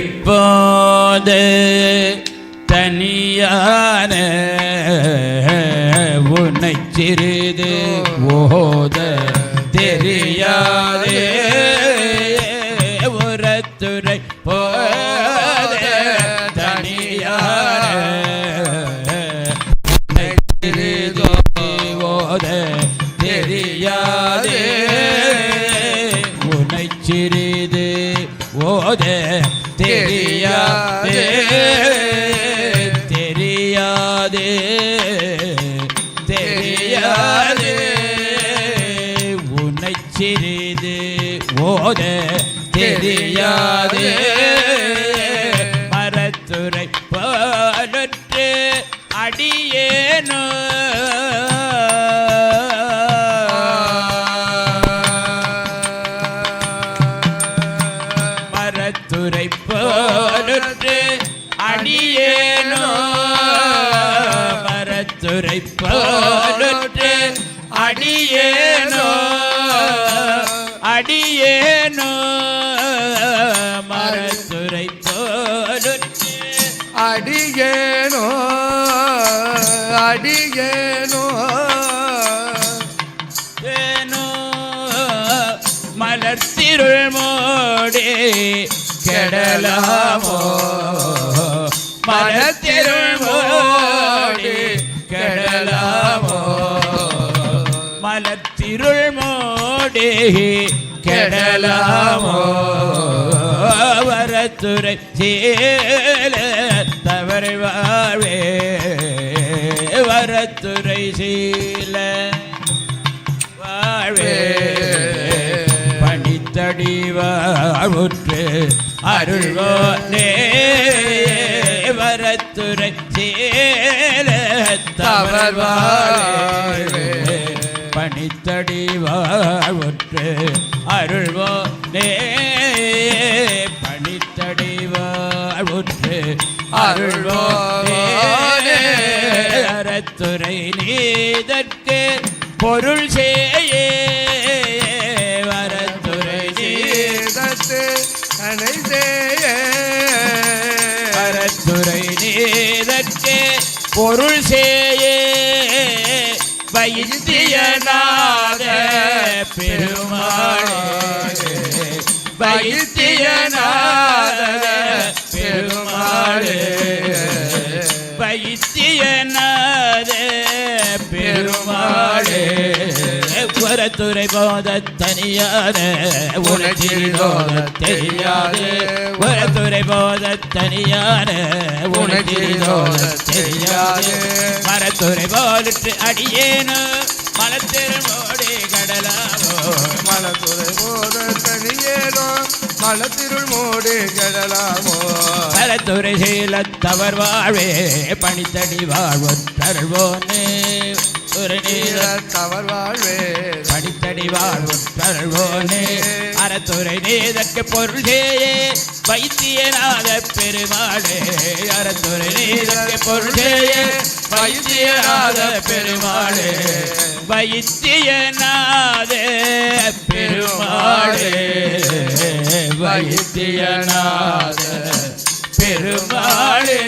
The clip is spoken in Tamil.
உரத்துரைப்போது தனியான உன்னை சிறிது ஓத தெரியாதே. சிறிது ஓத தெரியாதே தெரியாதே தெரியாதே. உன்னை சிறிது ஓத தெரியாதே. மரத்துறை பாலற்று அடியேனோ. மரத்துறை அடியேனோ? மரத்துறை அடியேனோ? அடியேனோ? மரத்துறை அடியேனோ? அடியேனோ? ஏனோ? மலர்த்திருள் மோடே கெடலாமோ? மனத்திருள் மோடி கெடலாமோ? மலர்த்திருள் மோடி கெடலாமோ? வரத்துறை சேல தவறை வாழ்வே. வரத்துறை சீல வாழ்வே. பணித்தடி வாழ்வுற்று அருள்வோனே வரத்துறை சேல தவர் வாழ்வே பணித்தடி வாழ்வுற்று அருள்வோனே பணித்தடி வாழ்வுற்று அருள்வோனே. அறத்துறை நீதற்கு பொருள் செய்யே வரத்துறை நீதற்கு பொருள் சேயே வைத்தியநாத பெருமாளே. வைத்தியநாத பெருமாளே. வைத்தியநாத பெருமாளே. வரத்துறை போத தனியான உனக்கிரிதோத தெரியாது வரத்துறை போத தனியான உனக்கிரிதோத தெரியாது மரத்துறை போலிட்டு அடியேனோ மலத்திருமோடி கடலாமோ மலத்துறை போத தனியேனோ மலத்திருள் மூடி கெடலாமோ மரத்துறை சீலத்தவர் வாழ்வே பணித்தடி வாழ்வொற்றருள்வோனே ஒரு நீர தவர் வாழ்வே. படித்தடி வாழ்வுற்றருள்வோனே அறத்துறை நீதற்கு பொருள் சேயே வைத்தியநாத பெருமாளே. அறத்துறை நீதற்கு பொருள் சேயே வைத்தியநாத பெருமாளே. வைத்தியநாத பெருமாளே. வைத்தியநாத பெருமாளே.